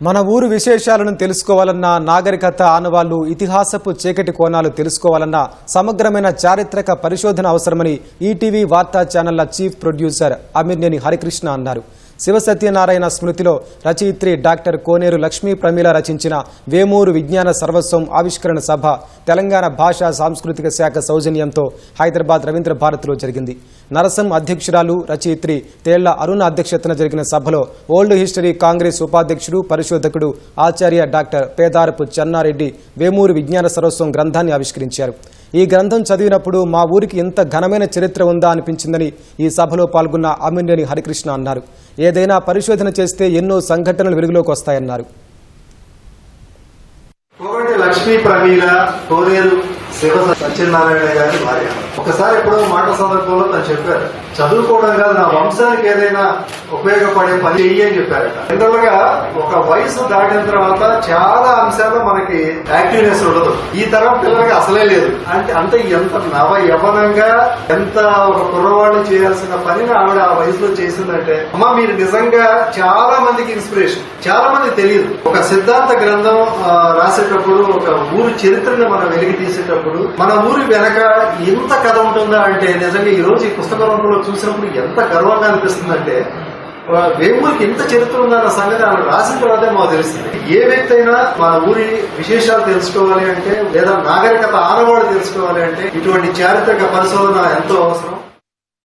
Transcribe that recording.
మన ఊరు విశేషాలను తెలుసుకోవాలన్నా నాగరికత ఆనవాళ్ళు ఇతిహాసపు చీకటి కోణాలు తెలుసుకోవాలన్నా సమగ్రమైన చారిత్రక పరిశోధన అవసరమని ఈటీవీ వార్తా ఛానళ్ళ చీఫ్ ప్రొడ్యూసర్ అమిర్నేని హరికృష్ణ అన్నారు. శివ సత్యనారాయణ స్మృతిలో రచయిత్రి డాక్టర్ కోనేరు లక్ష్మీ ప్రమీల రచించిన వేమూరు విజ్ఞాన సర్వస్వం ఆవిష్కరణ సభ తెలంగాణ భాషా సాంస్కృతిక శాఖ సౌజన్యంతో హైదరాబాద్ రవీంద్ర భారత్లో జరిగింది. నరసం అధ్యక్షురాలు రచయిత్రి తేళ్ళ అరుణ అధ్యక్షతన జరిగిన సభలో ఓల్డ్ హిస్టరీ కాంగ్రెస్ ఉపాధ్యక్షుడు పరిశోధకుడు ఆచార్య డాక్టర్ పేదారపు చెన్నారెడ్డి వేమూరు విజ్ఞాన సర్వస్వం గ్రంథాన్ని ఆవిష్కరించారు. ఈ గ్రంథం చదివినప్పుడు మా ఊరికి ఎంత ఘనమైన చరిత్ర ఉందా అనిపించిందని ఈ సభలో పాల్గొన్న అమినేని హరికృష్ణ అన్నారు. ఏదైనా పరిశోధన చేస్తే ఎన్నో సంఘటనలు వెలుగులోకి వస్తాయన్నారు. లక్ష్మీ ప్రమీల కోనేరు శివ సత్యనారాయణ గారి భార్య. ఒకసారి ఎప్పుడో మాట సందర్భంలో తను చెప్పారు చదువుకోవడం కాదు నా వంశానికి ఏదైనా ఉపయోగపడే పని చెయ్యి అని చెప్పారట. జనరల్గా ఒక వయసు దాటిన తర్వాత చాలా అంశాలు మనకి యాక్టివ్నెస్ ఉండదు. ఈ తరం పిల్లలకి అసలే లేదు. అంటే అంటే ఎంత నవ యవనంగా ఎంత ఒక కుర్రవాళ్ళు చేయాల్సిన పనిని ఆవిడ ఆ వయసులో చేసిందంటే అమ్మా మీరు నిజంగా చాలా మందికి ఇన్స్పిరేషన్ చాలా మంది తెలియదు. ఒక సిద్ధాంత గ్రంథం రాసేటప్పుడు ఒక ఊరు చరిత్రను మనం వెలికి తీసేటప్పుడు మన ఊరి వెనక ఎంత కథ ఉంటుందా అంటే నిజంగా ఈ రోజు ఈ పుస్తక రూపంలో చూసినప్పుడు ఎంత గర్వంగా అనిపిస్తుందంటే వేమూరికి ఎంత చరిత్ర ఉందన్న సంగతి ఆమె రాసిన తర్వాతే మాకు తెలుస్తుంది ఏ వ్యక్తి అయినా మన ఊరి విశేషాలు తెలుసుకోవాలి అంటే లేదా నాగరికత ఆనవాడు తెలుసుకోవాలి అంటే ఇటువంటి చారిత్రక పరిశోధన ఎంతో అవసరం.